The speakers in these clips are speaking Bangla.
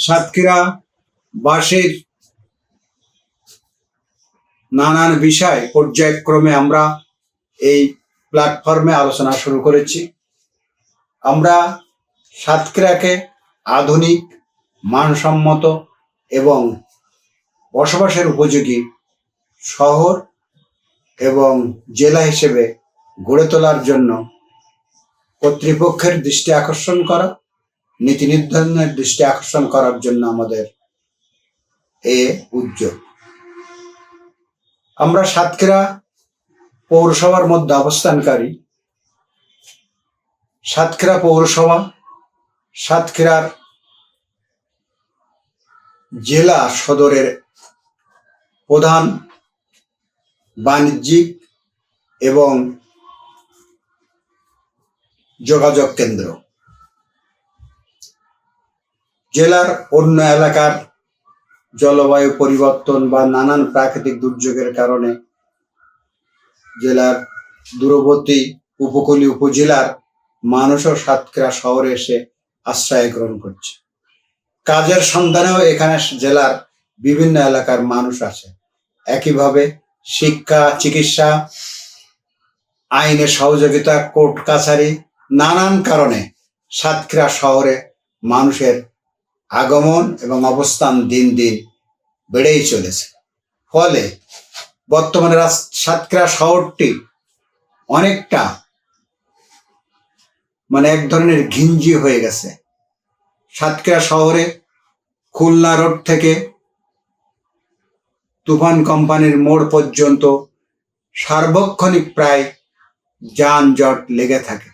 সাতক্ষীরা বাসের নানান বিষয় পর্যায়ক্রমে আমরা এই প্ল্যাটফর্মে আলোচনা শুরু করেছি। আমরা সাতক্ষীরাকে আধুনিক, মানসম্মত এবং বসবাসের উপযোগী শহর এবং জেলা হিসেবে গড়ে তোলার জন্য কর্তৃপক্ষের দৃষ্টি আকর্ষণ করা। নীতি নির্ধারণের দৃষ্টি আকর্ষণ করার জন্য আমাদের এ উদ্যোগ। আমরা সাতক্ষীরা পৌরসভার মধ্যে অবস্থানকারী। সাতক্ষীরা পৌরসভা, সাতক্ষীরার জেলা সদরের প্রধান বাণিজ্যিক এবং যোগাযোগ কেন্দ্র। জেলার অন্য এলাকার জলবায়ু পরিবর্তন বা নানান প্রাকৃতিক দুর্যোগের কারণে জেলার দূরবর্তী উপকূলীয় উপজেলার মানুষও সাতক্ষীরা শহরে এসে আশ্রয় গ্রহণ করছে। কাজের সন্ধানেও এখানে জেলার বিভিন্ন এলাকার মানুষ আছে। একইভাবে শিক্ষা, চিকিৎসা আইনের সহযোগিতা, কোর্ট, কাছারি নানান কারণে সাতক্ষীরা শহরে মানুষের আগমন এবং অবস্থান দিন দিন বেড়েই চলেছে। ফলে বর্তমানে সাতক্ষীরা শহরটি অনেকটা মানে এক ধরনের ঘিঞ্জি হয়ে গেছে। সাতক্ষীরা শহরে খুলনা রোড থেকে তুফান কোম্পানির মোড় পর্যন্ত সার্বক্ষণিক প্রায় যানজট লেগে থাকে।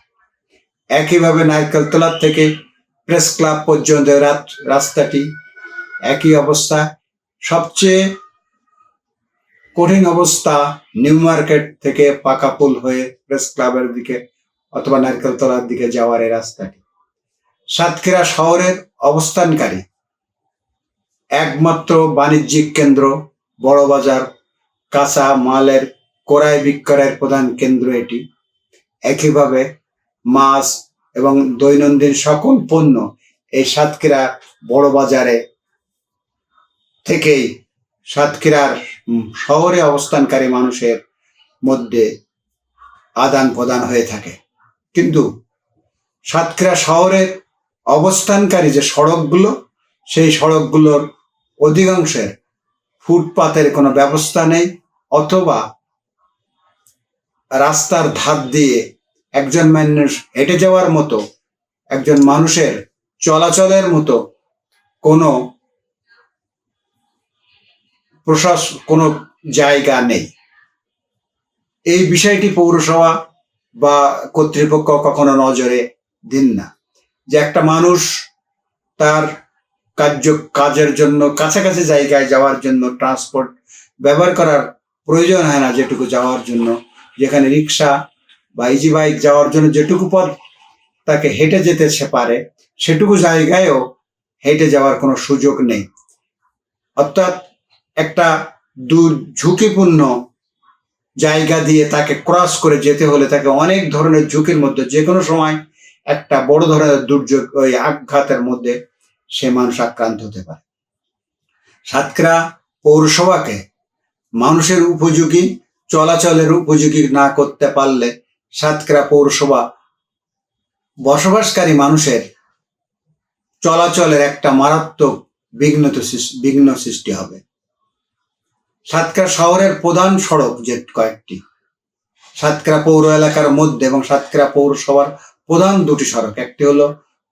একইভাবে নারকেলতলার থেকে প্রেস ক্লাব পর্যন্ত রাস্তাটি একই অবস্থা। সবচেয়ে কঠিন অবস্থা নিউ মার্কেট থেকে পাকাপুল হয়ে প্রেস ক্লাবের দিকে অথবা নারকেলতলার দিকে যাওয়ার এই রাস্তাটি। সাতক্ষীরা শহরের অবস্থানকারী। একমাত্র বাণিজ্যিক কেন্দ্র, বড় বাজার, কাঁচা মালের ক্রয় বিক্রয়ের প্রধান কেন্দ্র এটি। একইভাবে মাছ এবং দৈনন্দিন সকল পণ্য এই সাতক্ষীরা বড় বাজারে থেকেই সাতক্ষীরার শহরে অবস্থানকারী মানুষের মধ্যে আদান প্রদান হয়ে থাকে। কিন্তু সাতক্ষীরা শহরের অবস্থানকারী যে সড়কগুলো, সেই সড়কগুলোর অধিকাংশের ফুটপাতের কোনো ব্যবস্থা নেই অথবা রাস্তার ধার দিয়ে একজন মানুষ হেঁটে যাওয়ার মতো, একজন মানুষের চলাচলের মতো কোনো প্রশাস, কোনো জায়গা নেই। এই বিষয়টি পৌরসভা বা কর্তৃপক্ষ কখনো নজরে দিন না। যে একটা মানুষ তার কার্য, কাজের জন্য, কাছাকাছি জায়গায় যাওয়ার জন্য ট্রান্সপোর্ট ব্যবহার করার প্রয়োজন হয় না যেটুকু যাওয়ার জন্য। যেখানে রিক্সা বা ইজি বাইক যাওয়ার জন্য যেটুকু পথ তাকে হেঁটে যেতে সে পারে, সেটুকু জায়গায়ও হেঁটে যাওয়ার কোনো সুযোগ নেই। অর্থাৎ একটা দূর ঝুঁকিপূর্ণ জায়গা দিয়ে তাকে ক্রস করে যেতে হলে তাকে অনেক ধরনের ঝুঁকির মধ্যে যে কোনো সময় একটা বড় ধরনের দুর্যোগ, ওই আঘাতের মধ্যে সে মানুষ আক্রান্ত হতে পারে। সাতক্ষীরা পৌরসভাকে মানুষের উপযোগী, চলাচলের উপযোগী না করতে পারলে সাতক্ষীরা পৌরসভা বসবাসকারী মানুষের চলাচলের একটা মারাত্মক বিঘ্ন বিঘ্ন সৃষ্টি হবে। সাতক্ষীরা শহরের প্রধান সড়ক যে কয়েকটি, সাতক্ষীরা পৌর এলাকার মধ্যে এবং সাতক্ষীরা পৌরসভার প্রধান দুটি সড়ক, একটি হলো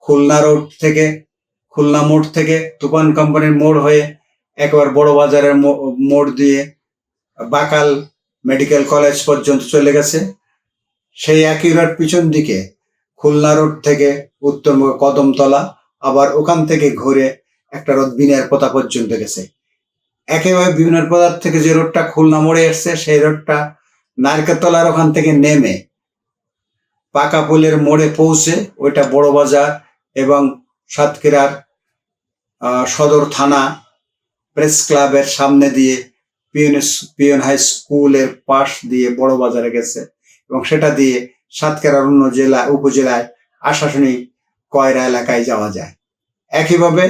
খুলনা রোড থেকে, খুলনা মোড় থেকে তুফান কোম্পানির মোড় হয়ে একবার বড় বাজারের মোড় দিয়ে বাকাল মেডিকেল কলেজ পর্যন্ত চলে গেছে। সেই একই রোড পিছন দিকে, খুলনা রোড থেকে উত্তরমুখে কদমতলা, আবার ওখান থেকে ঘুরে একটা রোড বিনের পোতা পর্যন্ত গেছে। একেবারে বিনের পদার থেকে যে রোডটা খুলনা মোড়ে এসছে, সেই রোডটা নারকেলতলার ওখান থেকে নেমে পাকা পুলের মোড়ে পৌঁছে ওইটা বড় বাজার এবং সাতক্ষীরার সদর থানা প্রেস ক্লাবের সামনে দিয়ে পিয়ন পিয়ন হাই স্কুলের পাশ দিয়ে বড় বাজারে গেছে। এবং সেটা দিয়ে সাতক্ষীরার অন্য জেলা, উপজেলায় আশাশুনি কয়রা এলাকায় যাওয়া যায়। একইভাবে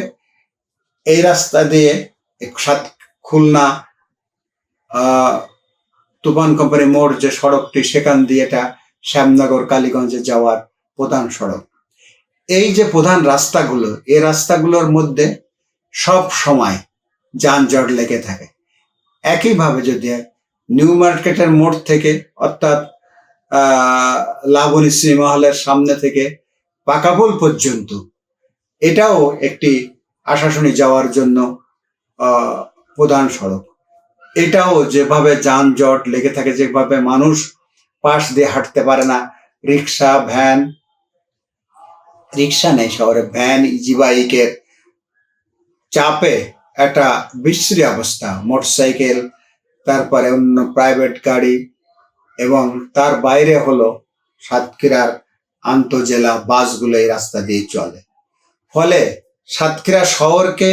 এই রাস্তা দিয়ে সাত খুলনা তুফান কোম্পানি মোড় যে সড়কটি, সেখান দিয়ে এটা শ্যামনগর, কালীগঞ্জে যাওয়ার প্রধান সড়ক। এই যে প্রধান রাস্তাগুলো, এই রাস্তাগুলোর মধ্যে সব সময় যানজট লেগে থাকে। একইভাবে যদি নিউ মার্কেটের মোড় থেকে অর্থাৎ লাবণী সিনেমা হলের সামনে থেকে পাকাপুল পর্যন্ত। এটাও একটি আশাশুনি যাওয়ার জন্য প্রধান সড়ক। এটাও যেভাবে যানজট লেগে থাকে, যেভাবে মানুষ পাশ দিয়ে হাঁটতে পারে না, রিক্সা, ভ্যান, রিক্সা নেই শহরে, ভ্যান ইজি বাইকের চাপে একটা বিশ্রী অবস্থা। মোটরসাইকেল, তারপরে অন্য প্রাইভেট গাড়ি এবং তার বাইরে হলো সাতক্ষীরার আন্তজেলা বাসগুলো এই রাস্তা দিয়ে চলে। ফলে সাতক্ষীরা শহরকে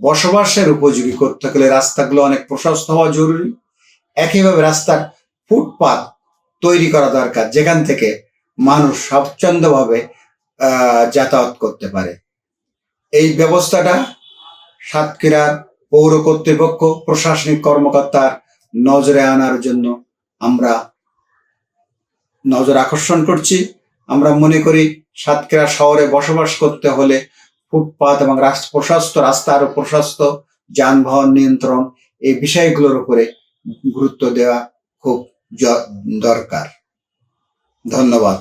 বসবাসের উপযোগী করতে গেলে রাস্তাগুলো অনেক প্রশস্ত হওয়া জরুরি। একইভাবে রাস্তার ফুটপাত তৈরি করা দরকার, যেখান থেকে মানুষ স্বচ্ছন্দভাবে যাতায়াত করতে পারে। এই ব্যবস্থাটা সাতক্ষীরার পৌর কর্তৃপক্ষ, প্রশাসনিক কর্মকর্তার নজরে আনার জন্য আমরা নজর আকর্ষণ করছি। আমরা মনে করি সাতক্ষীরা শহরে বসবাস করতে হলে ফুটপাথ এবং প্রশস্ত রাস্তা আরও প্রশস্ত যানবাহন নিয়ন্ত্রণ এই বিষয়গুলোর উপরে গুরুত্ব দেওয়া খুব দরকার। ধন্যবাদ।